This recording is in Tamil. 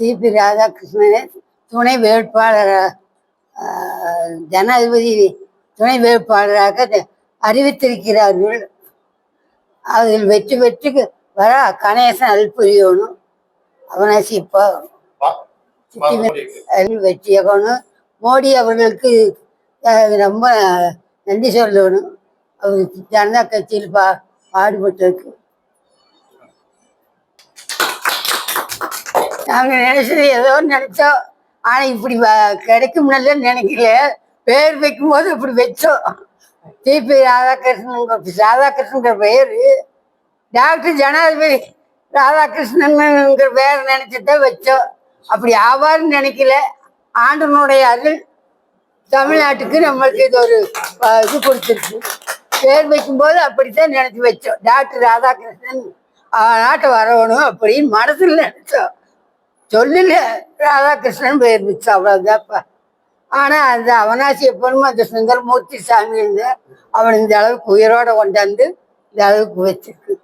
சிபி ராதாகிருஷ்ணனை துணை வேட்பாளர் ஆஹ், ஜனாதிபதி துணை வேட்பாளராக அறிவித்திருக்கிறார்கள். அதில் வெற்றி பெற்று வர கணேசன் அல்புரியணும் மோடிக்கு. அதில் வெற்றியாகணும் மோடி அவர்களுக்கு ரொம்ப நன்றி சொல்லணும். அவர் ஜனதா கட்சியில் பா பாடுபட்டிருக்கு. நாங்கள் நினைச்சது ஏதோ நினைச்சோம் ஆனால் இப்படி வ- கிடைக்கும்னு நினைக்கல. பேர் வைக்கும்போது இப்படி வச்சோம். டிபி ராதாகிருஷ்ணன் ராதாகிருஷ்ணங்கிற பெயர் டாக்டர் ஜனாதிபதி ராதாகிருஷ்ணன்ங்கிற பேர் நினைச்சுதான் வச்சோம். அப்படி ஆவார்னு நினைக்கல. ஆண்டனுடைய அருள் தமிழ்நாட்டுக்கு நம்மளுக்கு இது ஒரு இது கொடுத்துருக்கு. பேர் வைக்கும்போது அப்படித்தான் நினைச்சு வச்சோம். டாக்டர் ராதாகிருஷ்ணன் நாட்டை வரணும் அப்படின்னு மனசில் நினைச்சோம். சொல்லல. ராதாகிருஷ்ணன் பேர் வச்சு அவ்வளோதான்ப்பா ஆனால் அந்த அவனாசி எப்பனும் அந்த சுந்தரமூர்த்தி சாமி இருந்து அவன் இந்த அளவுக்கு உயிரோட கொண்டாந்து இந்த அளவுக்கு வச்சிருக்கு.